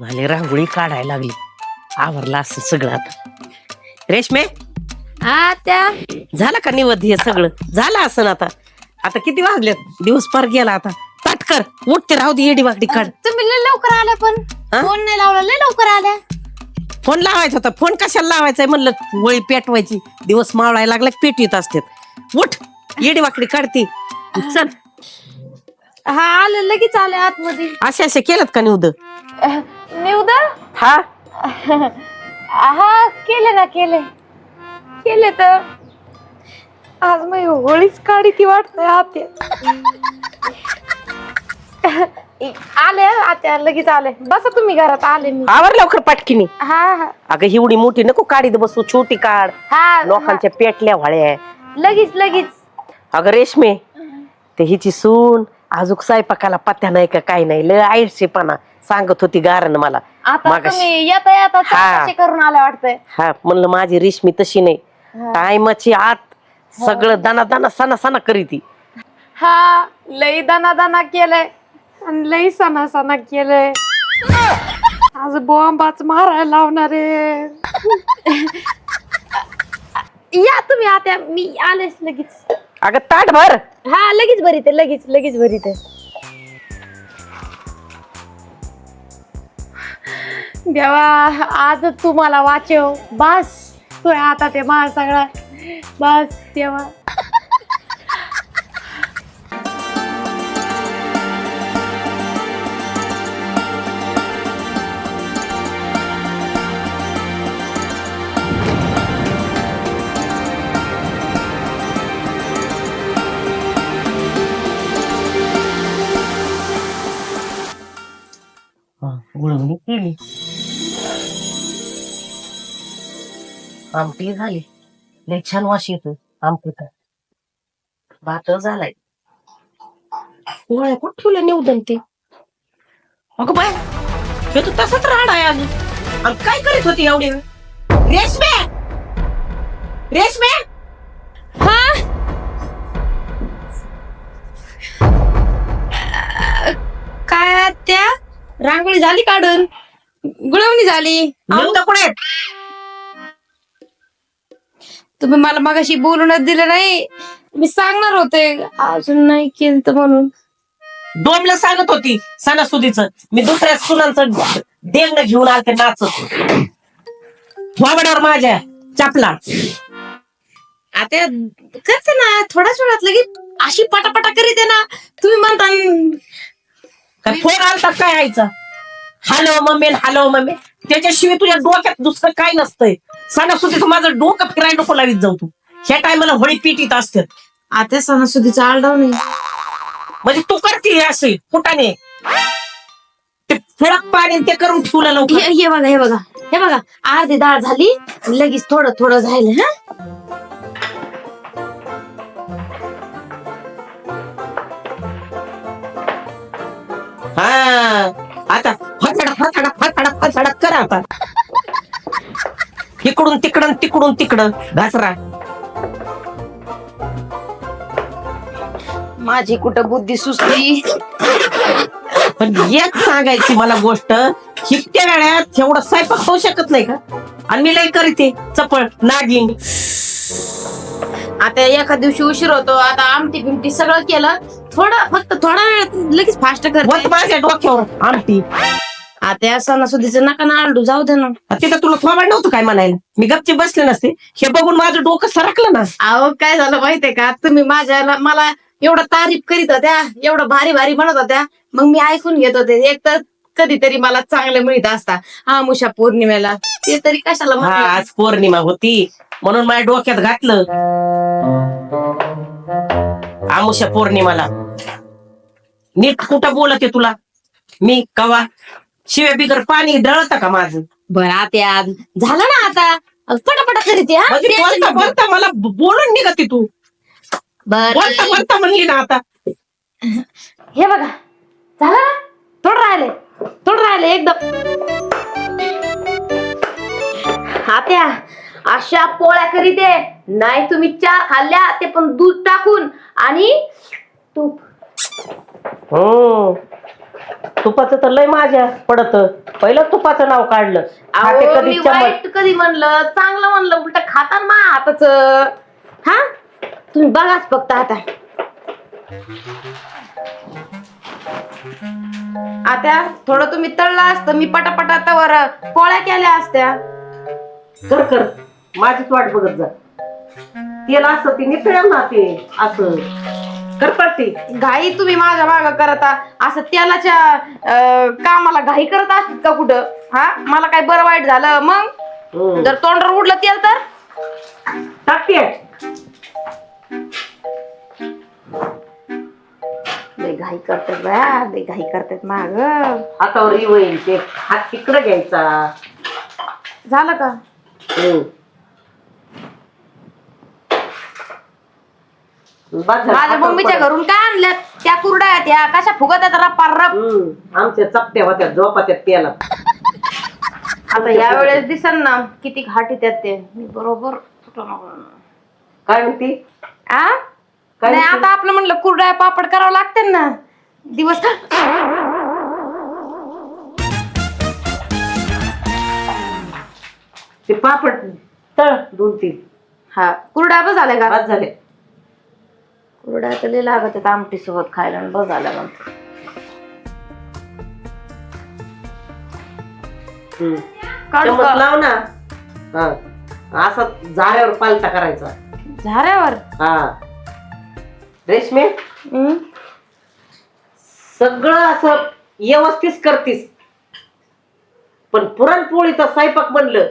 झाले रांगोळी काढायला लागली. आवरला असं सगळं आता. रेशमे? हा त्या झालं का निवद हे सगळं? झालं असं आता? आता किती वाजलेत? दिवस पार गेला आता. ताटकर उठते राहू दे येडी वाकडी काढ. तुम्ही लय लवकर आल्या पण. हा? फोन नाही लावला लय लवकर आल्या. फोन लावायचा होता. फोन कशाला लावायचा म्हणलं वळी पेटवायची. दिवस मावळायला लागला पेट येत असतात. उठ. येडी वाकडी काढते. चल. हा आलं लगेच आले आतमध्ये. असे असे केलं का निवद? निवद? हा. हा केले ना केले. केले तर. आज मी होळीच काढी ती वाटतंय आते आले आत्या लगेच आले. बसा तुम्ही घरात आले मी. आवर लवकर पाटकीनी. हा हा. अगं एवढी मोठी नको काढीत बसू छोटी काढ. हा लोकांच्या पेटल्या व्हाळ्या. लगेच लगेच. अगं रेशमे ते हिची सून अजूक स्वयंपाकाला पत्त्या नाही का काही नाही. लय आयुष्यपणा सांगत होती गारण मला. आता मागाशी. तुम्ही येता येता हा. चौकशी करून आल्या वाटतंय. हा म्हणलं माझी रेशमी तशी नाही. टायमाची आत सगळं दाना दाना सणा सणा करीती. हा लई दाना दाना केलंय आणि लई सणा सणा केलंय. आज बॉम्बाच मारायला लावणार आहे. या तुम्ही आता मी आलेच लगेच. अगं ताट भर. हा लगेच भरी ते लगेच लगेच भरी देवा आज तुम्हाला वाचव. बस तू आता ते मार सगळा. बस देवा. गुळवणी केली. आमटी झाली. लय छान वास येतो भात झालाय. गोळ्या कुठं ठेवल्या निवदन ते? अगं बाय हे तू तसंच राहणार आहे अजून. आणि काय करीत होती एवढी? रेशमे! रेशमे! काय त्या रांगोळी झाली काढून. गुळवणी झाली. कुठे आहेत? तुम्ही मला मगाशी बोलूनच दिलं नाही. मी सांगणार होते. अजून नाही केलं तर म्हणून. डोमला सांगत होती सणासुदीच. मी दुसऱ्या सुनांचं देंग घेऊन आलते नाचत. वाबडावर माझ्या चापला. आता करते ना. थोड्याच वेळात लगेच अशी पटापटा करीत ना. तुम्ही म्हणता काय फोन आलता काय आईचा? Hello mummy hello mummy. त्याच्याशिवाय तुझ्या डोक्यात दुसरं काय नसतंय. सणासुदीच माझं डोकं फिरायला नको लावीत जाऊ तू. ह्या टायमाला होळी पिटीत असतात आता सणासुदीचा आलडाव नाही म्हणजे तू करते असे फुटाने. ते फिळक पाणी ते करून ठेवलं लवकर. हे हे बघा हे बघा. हे बघा अर्धी डाळ झाली लगेच थोडं थोडं झालं हा? हा. आता फसाडा फसाडा फसाडा फसाडा करा आता. इकडून तिकडं तिकडून तिकडं. घासरा. माझी कुठं बुद्धी सुचली? पण एक सांगायची मला गोष्ट शिकत्या वेळात एवढं स्वयंपाक होऊ शकत नाही का? आणि मी लय करीते चपळ नागिन. आता एका दिवशी उशीर होतो आता आमटी बिमटी सगळं केलं थोडं फक्त थोडा वेळ लगेच फास्ट वत करते माझ्या डोक्यावर आमटी. आता या सणासुदीचं नका ना आलडू जाऊ दे ना. तिथं तुला थोबाड नव्हतं काय म्हणायला? मी गपची बसले नसते. हे बघून माझं डोकं सरकलं ना. अहो काय झालं माहितीये का? तुम्ही माझ्या मला एवढं तारीफ करीत होत्या एवढं भारी भारी म्हणत होत्या. मग मी ऐकून घेत होते. एक तर कधीतरी मला चांगलं मिळत असता. आमुषा पौर्णिमेला. ते तरी कशाला हा? आज पौर्णिमा होती. म्हणून माझ्या डोक्यात घातलं. आमुषा पौर्णिमाला. नीट कुठं बोलते तुला? मी कवा? शिवे बिगर पाणी डळत का माझं? बरं आता झालं ना आता? पटापटा करीत हा? म्हणजे बोलता मला बोलून निघते तू. बरं. बोलता बोलता म्हणली ना आता. हे बघा झालं ना? थोडं राहिले थोडं राहिले एकदम. आत्या अशा पोळ्या करीत नाही तुम्ही चार खाल्ल्या ते पण दूध टाकून आणि तूप. हो. तुपाचं तर लय माझ्या पडत. पहिलं तुपाचं नाव काढलं. खाते अहो, कधी मी चमच वाईट कधी म्हणलं? चांगलं म्हणलं उलट खाता मा हाताच. हा? तुम्ही बघाच फक्त आता. आता थोडं तुम्ही तळलं असतं मी पटापटा तवर पोळ्या केल्या असत्या. कर कर. माझीच वाट बघत जा. तेल असं ते नितळ्या ना ते असं. कर पडते घाई तुम्ही माझ्या माग करता असं तेलाच्या अं, कामाला घाई करत असतात का कुठं? हा? मला काय बरं वाईट झालं? मग? हम्म. जर तोंडावर उडलं तेल तर? टाकते. लय घाई करतात बया लय घाई करतात माग. हातावर येईल ते. हात तिकडे घ्यायचा. झालं का? हम्म. बस झालं. माझ्या मम्मीच्या. घरून काय आणल्यात त्या कुरड्या आहेत त्या कशा फुगत आहेत रप्पा रप हम्म. आमच्या चपट्या होत्या झोपात्या तेला आता या वेळेस दिसन ना किती घाटी त्यात ते मी बरोबर. काय म्हणती आ? काय नाही म्हणते? आता आपलं म्हणलं कुरड्या पापड करावं लागते ना दिवस ते पापड तळ दोन तीन हा कुरड्या बस झाल्या का बाद झाले कुरड्या तर लय लागत आहेत आमटी सोबत खायला आणि झाल्या मग. हम्म. काढू चमच का? लाव ना. हा. असा झाऱ्यावर पालता करायचा. झाऱ्यावर? हा. रेशमे? हम्म. सगळं असं व्यवस्थित करतीस. पण पुरणपोळीचा स्वयंपाक म्हणलं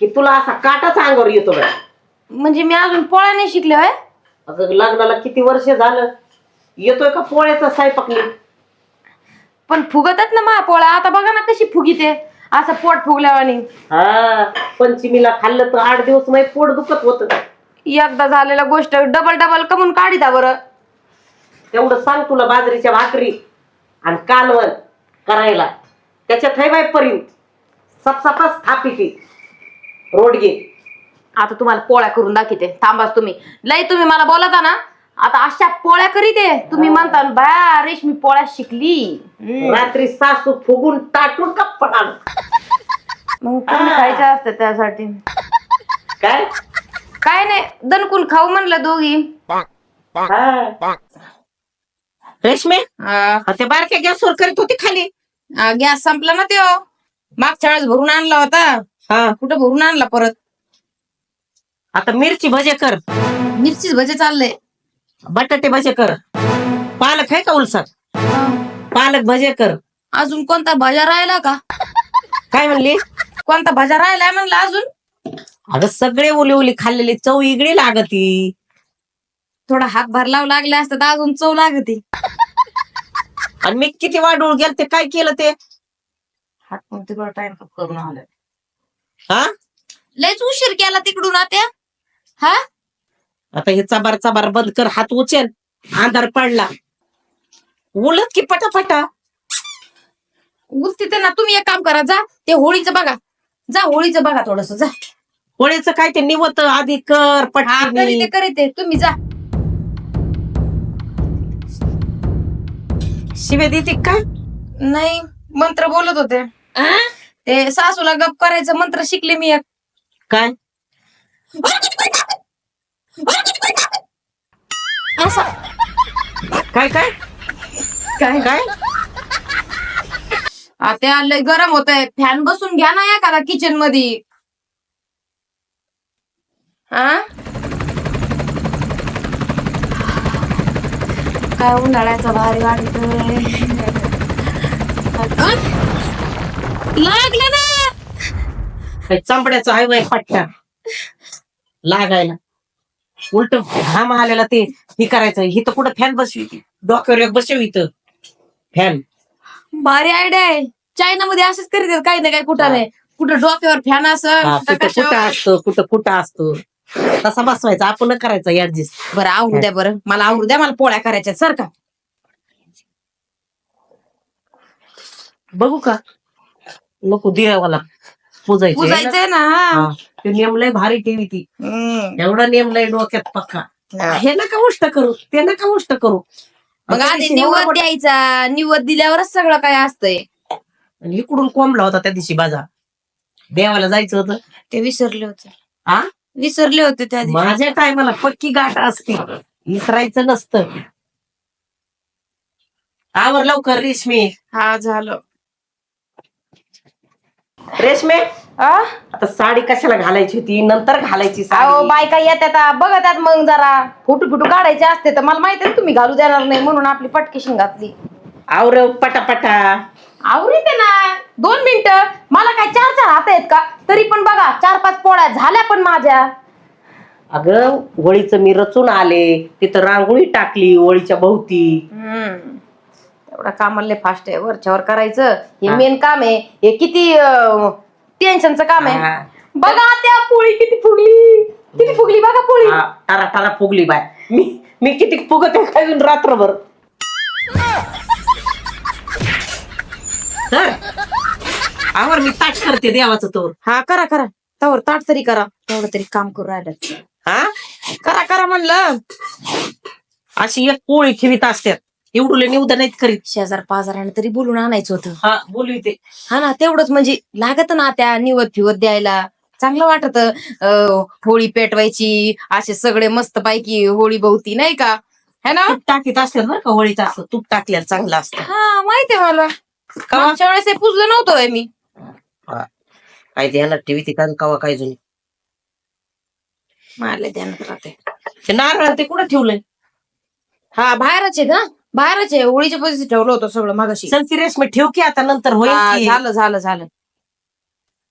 की तुला असा काटाच अंगावर येतो बघ म्हणजे मी अजून पोळ्या नाही शिकले होय? अगं लग्नाला किती वर्ष झालं? येतोय का पोळ्याचा स्वयंपाक नीट? पण फुगतात ना मा पोळ्या आता बघा ना कशी फुगीते. असं पोट फुगल्यावानी. हा पंचमीला खाल्लं तर आठ दिवस माझे पोट दुखत होत. एकदा झालेल्या गोष्ट डबल डबल कमून काढिता बरं. तेवढं सांग तुला बाजरीच्या भाकरी आणि कालवण करायला. त्याच्यात है बाय परिंत. सपसपच स्थापिती रोडगे. आता तुम्हाला पोळ्या करून दाखवते. थांबाच तुम्ही. लय तुम्ही मला बोलता ना आता अशा पोळ्या करीते तुम्ही म्हणता ना, बया रेशमी पोळ्या शिकली. हम्म. रात्री सासू फुगून टाटून कप्पड आण मग तुम्ही खायच्या असतात त्यासाठी? काय? काय नाही दणकून खाऊ म्हणलं दोघी. हा. रेशमे हा, ते बारक्या गॅसवर करीत होती खाली. गॅस संपला ना त्यो. मागच्या वेळेस भरून आणला होता. हा. कुठं भरून आणला परत? आता मिरची भजे कर. मिरचीच भजे चाललंय. बटाटे भजे कर. पालक आहे का उलसात पालक भजे कर. अजून कोणता भाज्या राहिला का? काय म्हणली? कोणता भाज्या राहिलाय म्हणलं अजून? अगं सगळे उली उली खाल्लेली चव इगडी लागती. थोडा हातभार लावू लागले असतं तर अजून चव लागते. आणि मी किती वाढून गेल ते काय केलं ते? हात तिकडं टाइम करून आलं हा? लयच उशीर केला तिकडून आता. हा? आता हे चबार चबार बंद कर हात उचल. अंधार पडला. उलट की पटापटा? उलती ना तुम्ही एक काम करा जा. ते होळीचं बघा. जा होळीचं बघा थोडस जा. होळीचं काय ते निवत आधी कर हा पटकन करीते करीते. तुम्ही जा. शिवे देते काय नाही मंत्र बोलत होते. ते सासूला गप करायचं मंत्र शिकले मी एक. काय? असा. काय काय? काय? काय? आता लय गरम होत आहे फॅन बसून घ्या ना एखादा किचनमध्ये हा काय उन्हाळ्याचा भारी वाटतोय. लागलं ना. काय चांबड्याचा आहे वय पट्टा लागायला. उलट घाम आलेला ते हे करायचं. हिथं कुठं फॅन बसवी डोक्यावर एक बसव इथं. फॅन भारी आयडिया आहे. चायना मध्ये असंच करीत काही ना काही कुठं नाही कुठं डोक्यावर फॅन हा, असं कुठं कुठं असतो कुठं कुठं असतो. तसा बसवायचा. आपण करायचा ऍडजस्ट बरं आवरू द्या बरं. मला आवरू द्या मला पोळ्या करायच्या सर का? बघू का? नको देवाला. पूजायचं पुजायचंय ना हा. ते नेमलंय भारी टीव्ही ती. हम्म. एवढा नेमलंय डोक्यात पक्का. हा. हे नका गोष्ट करू ते नका गोष्ट करू. मग आधी निवद द्यायचा निवद दिल्यावरच सगळं काय असतंय. आणि इकडून कोंबला होता त्या दिवशी बाजा. देवाला जायचं होतं. ते विसरले होते. हा विसरले होते त्या दिवशी. माझ्या टायमाला पक्की गाठ असते. विसरायचं नसतं. आवर लवकर रेशमी. हा झालं. रेशमे? आ? आता साडी कशाला घालायची होती? नंतर घालायची अहो साडी बायका येतात बघतात मग जरा. फोटो फोटो काढायचे असते तर मला माहिती आहे तुम्ही घालू देणार नाही म्हणून आपली पटकेशन घातली. आवर पटापटा. आवडीत ना. दोन मिनिटं. मला काय चार चार हात आहेत का? तरी पण बघा चार पाच पोळ्या झाल्या पण माझ्या. अगं होळीचं मी रचून आले तिथं रांगोळी टाकली होळीच्या भोवती. हम्म. एवढा कामाला फास्ट आहे वरच्यावर करायचं. हे. मेन काम आहे. हे किती टेन्शनचं काम हा. आहे बघा त्या पोळी किती फुगली. किती फुगली बघा पोळी. हा, टारा टारा फुगली बाय. मी मी किती फुगत आहे रात्रभर? तर आवर मी ताट करते देवाचं तोर हा करा करा. तवर ताट तरी करा. तेवढं तरी काम करू राहिलं. हा? करा करा म्हणलं. अशी एक पोळी ठेवीत असतात एवढुले निवदा नाहीत करीत शेजार पाजाराने तरी बोलून आणायचं होतं. हा बोलू ते. हा ना तेवढंच म्हणजे लागत ना त्या निवत फिवत द्यायला. चांगलं वाटत होळी पेटवायची असे सगळे मस्त पैकी होळी भोवती नाही का? है ना? तूप टाकीत असतात बरं का होळीचं असतं तूप टाकल्यावर चांगलं असतं. हा माहितीये मला. कवा? मागच्या वेळेस हे पुजलं नव्हतं मी. काय ध्यानात ठेवी ती कारण कवा काय जुनी? मला ध्यानात राहते ते नारळ ते कुठं ठेवलंय? हा बाहेरच आहे ना बाहेरच आहे होळीच्या पैसे ठेवलं होतं सगळं मागाशी. चल ती रेशमी ठेव की आता नंतर हा, होईल. झालं झालं झालं.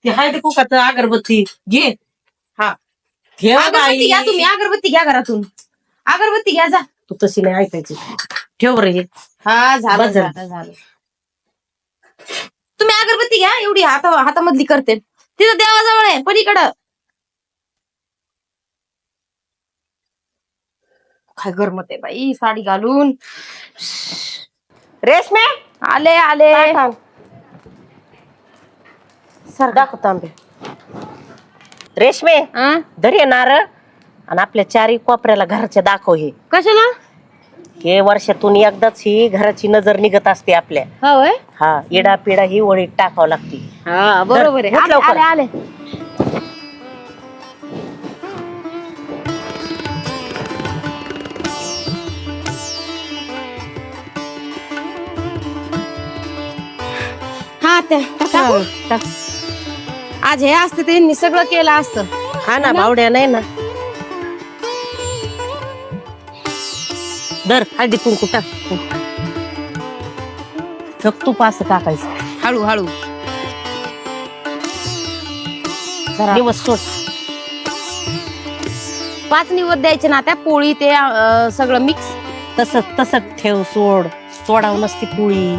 ती हळदी कुकाचं अगरबत्ती. घे. हा. ठेव अगरबत्ती घ्या तुम्ही अगरबत्ती घ्या घरातून. अगरबत्ती घ्या जा. तू तशी नाही ऐकायची. ठेव बरं हे. हा झालं बस झालं. झालं झालं. तुम्ही अगरबत्ती घ्या एवढी हात हातामधली करते. तिथं देवाजवळ आहे पलीकडं. काय गरमत आहे बाई? साडी घालून. रेशमे? आले आले. सर दाखव तांबे रेशमे हं? धर नारळ आणि आपल्या चारी कोपऱ्याला घराच्या दाखव हे. कशाला? हे वर्षातून एकदाच ही घराची नजर निघत असते आपल्या. हा हा इडा पिडा ही वळीत टाकावं लागते. हा बरोबर आहे. धर, आले लवकर. आले आले. टाकू? आज हे असते त्यांनी सगळं केलं असतं. हा ना बावड्या नाही ना. दर हळदी कुंकू टाक. ठक तूप असं टाकायचं. हळू हळू. दिवस सोड. पाच निवत द्यायचे ना त्या पोळी ते अं, सगळं मिक्स तस तसंच ठेव सोड. सोडावं नसती पोळी.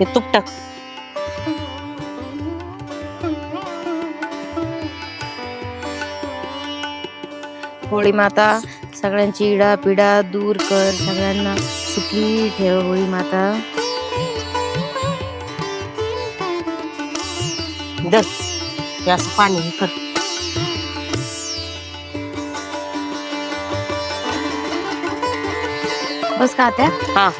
हे तूप टाक. होळी माता सगळ्यांची इडा पिडा दूर कर सगळ्यांना सुखी ठेव होळी माता. हे असं पाणी कर. बस का त्या हा.